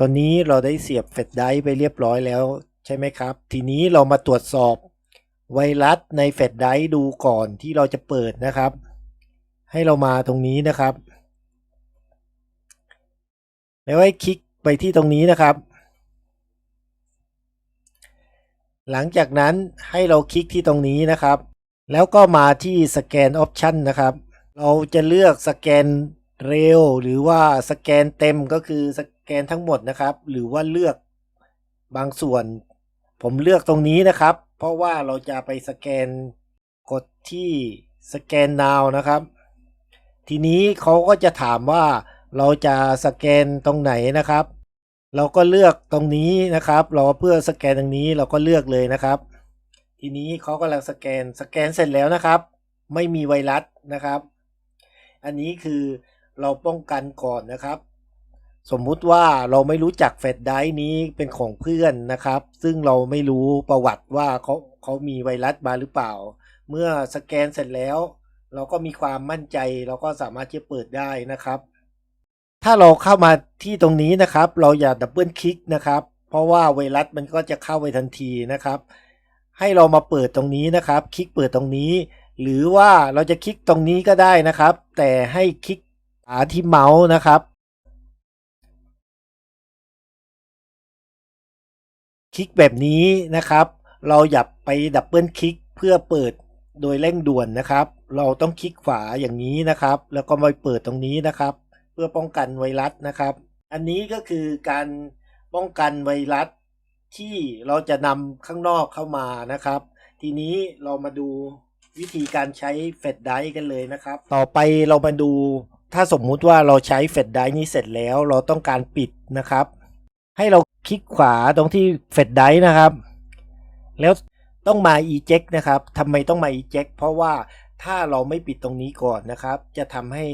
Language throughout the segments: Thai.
ตอนนี้เราได้เสียบเฟดไดร์ไปเรียบร้อยแล้วใช่ไหมครับ ทีนี้เรามาตรวจสอบไวรัสในเฟดไดร์ดูก่อนที่เราจะเปิดนะครับ ให้เรามาตรงนี้นะครับ แล้วให้คลิกไปที่ตรงนี้นะครับ หลังจากนั้นให้เราคลิกที่ตรงนี้นะครับ แล้วก็มาที่สแกนออปชันนะครับ เราจะเลือกสแกน เร็วหรือว่าสแกนเต็มก็คือสแกนทั้งหมดนะครับ หรือว่าเลือกบางส่วน ผมเลือกตรงนี้นะครับ เพราะว่าเราจะไปสแกนกดที่สแกน now นะครับ ทีนี้เขาก็จะถามว่าเราจะสแกนตรงไหนนะครับ เราก็เลือกตรงนี้นะครับ เราเพื่อสแกนตรงนี้เราก็เลือกเลยนะครับ ทีนี้เขากำลังสแกนสแกนเสร็จแล้วนะครับ ไม่มีไวรัสนะครับ อันนี้คือ เราป้องกันก่อนนะครับ สมมุติว่าเราไม่รู้จักเฟดไดร์นี้เป็นของเพื่อนนะครับ ซึ่งเราไม่รู้ประวัติว่าเขาเขามีไวรัสมาหรือเปล่า เมื่อสแกนเสร็จแล้ว เราก็มีความมั่นใจเราก็สามารถที่จะเปิดได้นะครับ ถ้าเราเข้ามาที่ตรงนี้นะครับ เราอย่าดับเบิลคลิกนะครับ เพราะว่าไวรัสมันก็จะเข้าไปทันทีนะครับให้เรามาเปิดตรงนี้นะครับ คลิกเปิดตรงนี้ หรือว่าเราจะคลิกตรงนี้ก็ได้นะครับ แต่ให้คลิก หาที่เมาส์นะครับ คลิกแบบนี้นะครับ เราอย่าไปดับเบิลคลิกเพื่อเปิดโดยเร่งด่วนนะครับ เราต้องคลิกขวาอย่างนี้นะครับ แล้วก็มาเปิดตรงนี้นะครับ เพื่อป้องกันไวรัสนะครับ อันนี้ก็คือการป้องกันไวรัสที่เราจะนำข้างนอกเข้ามานะครับ ทีนี้เรามาดูวิธีการใช้เฟดไดกันเลยนะครับ ต่อไปเรามาดู ถ้าสมมุติว่าเราใช้เฟดไดนี้เสร็จแล้วเราต้องการปิดนะครับ ให้เราคลิกขวาตรงที่เฟดไดนะครับ แล้วต้องมา eject นะครับทำไมต้องมา eject เพราะว่าถ้าเราไม่ปิดตรงนี้ก่อนนะครับ จะทำให้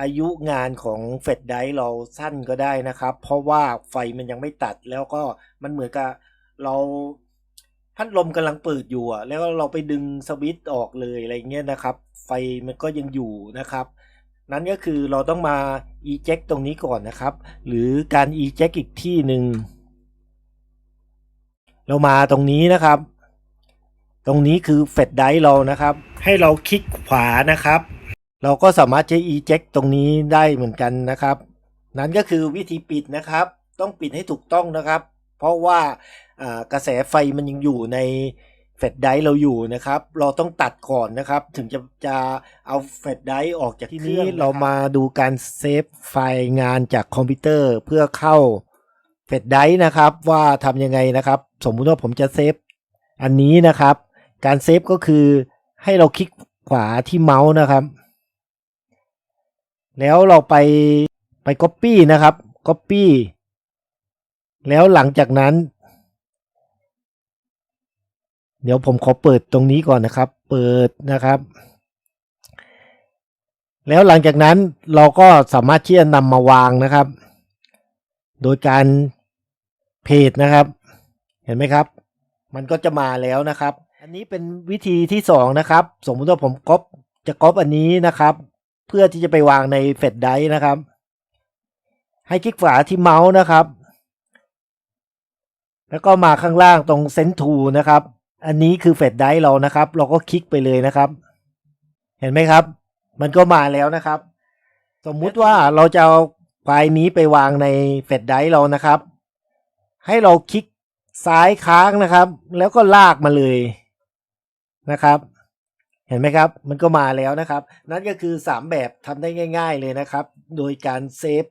อายุงานของเฟดไดเราสั้นก็ได้นะครับ เพราะว่าไฟมันยังไม่ตัดแล้วก็มันเหมือนกับเราพัดลมกำลังเปิดอยู่แล้วเราไปดึงสวิตช์ออกเลยอะไรเงี้ยนะครับ ไฟมันก็ยังอยู่นะครับ นั้นก็คือเราต้องมา eject ตรงนี้ก่อนนะครับ หรือการ eject อีกที่หนึ่งเรามาตรงนี้นะครับ ตรงนี้คือเฟดไดร์เรานะครับ ให้เราคลิกขวานะครับ เราก็สามารถใช้ eject ตรงนี้ได้เหมือนกันนะครับ นั่นก็คือวิธีปิดนะครับ ต้องปิดให้ถูกต้องนะครับ เพราะว่ากระแสไฟมันยังอยู่ใน ฟดได์เราอยู่นะครับ เราต้องตัดก่อนนะครับ ถึงจะจะเอาเฟดได์ออกจากที่นี้เรามาดูการเซฟไฟล์งานจากคอมพิวเตอร์เพื่อเข้าเฟดได์นะครับว่าทำยังไงนะครับ สมมุติว่าผมจะเซฟอันนี้นะครับ การเซฟก็คือให้เราคลิกขวาที่เมาส์นะครับ แล้วเราไปไป Copy นะครับ Copy แล้วหลังจากนั้น เดี๋ยวผมขอเปิดตรงนี้ก่อนนะครับ เปิดนะครับ แล้วหลังจากนั้นเราก็สามารถที่จะนำมาวางนะครับ โดยการเพจนะครับ เห็นไหมครับ มันก็จะมาแล้วนะครับ อันนี้เป็นวิธีที่สองนะครับ สมมุติว่าผมก๊อปจะก๊อปอันนี้นะครับ เพื่อที่จะไปวางในเฟดไดร์นะครับ ให้คลิกขวาที่เมาส์นะครับ แล้วก็มาข้างล่างตรงเซนทูนะครับ อันนี้คือเฟดไดร์เรานะครับ เราก็คลิกไปเลยนะครับ เห็นไหมครับ มันก็มาแล้วนะครับ สมมุติว่าเราจะเอาไฟล์นี้ไปวางในเฟดไดร์เรานะครับ ให้เราคลิกซ้ายค้างนะครับ แล้วก็ลากมาเลยนะครับ เห็นไหมครับ มันก็มาแล้วนะครับ นั่นก็คือ 3 แบบทำได้ง่าย ๆ เลยนะครับ โดยการเซฟ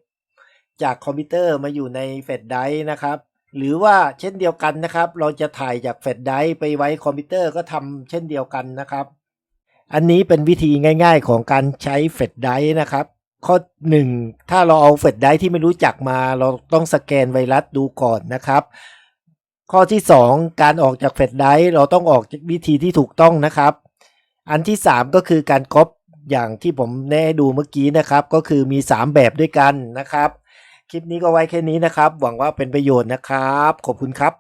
จากคอมพิวเตอร์มาอยู่ในเฟดไดร์นะครับ หรือว่าเช่นเดียวกันนะครับ เราจะถ่ายจากเฟดไดร์ไปไว้คอมพิวเตอร์ก็ทำเช่นเดียวกันนะครับ อันนี้เป็นวิธีง่าย ๆ ของการใช้เฟดไดร์นะครับ ข้อ 1 ถ้าเราเอาเฟดไดร์ที่ไม่รู้จักมา เราต้องสแกนไวรัสดูก่อนนะครับ ข้อที่ 2 การออกจากเฟดไดร์เราต้องออกจากวิธีที่ถูกต้องนะครับ อันที่ 3 ก็คือการก๊อปอย่างที่ผมแนะดูเมื่อกี้นะครับ ก็คือมี 3 แบบด้วยกันนะครับ คลิปนี้ก็ไว้แค่นี้นะครับ หวังว่าเป็นประโยชน์นะครับ ขอบคุณครับ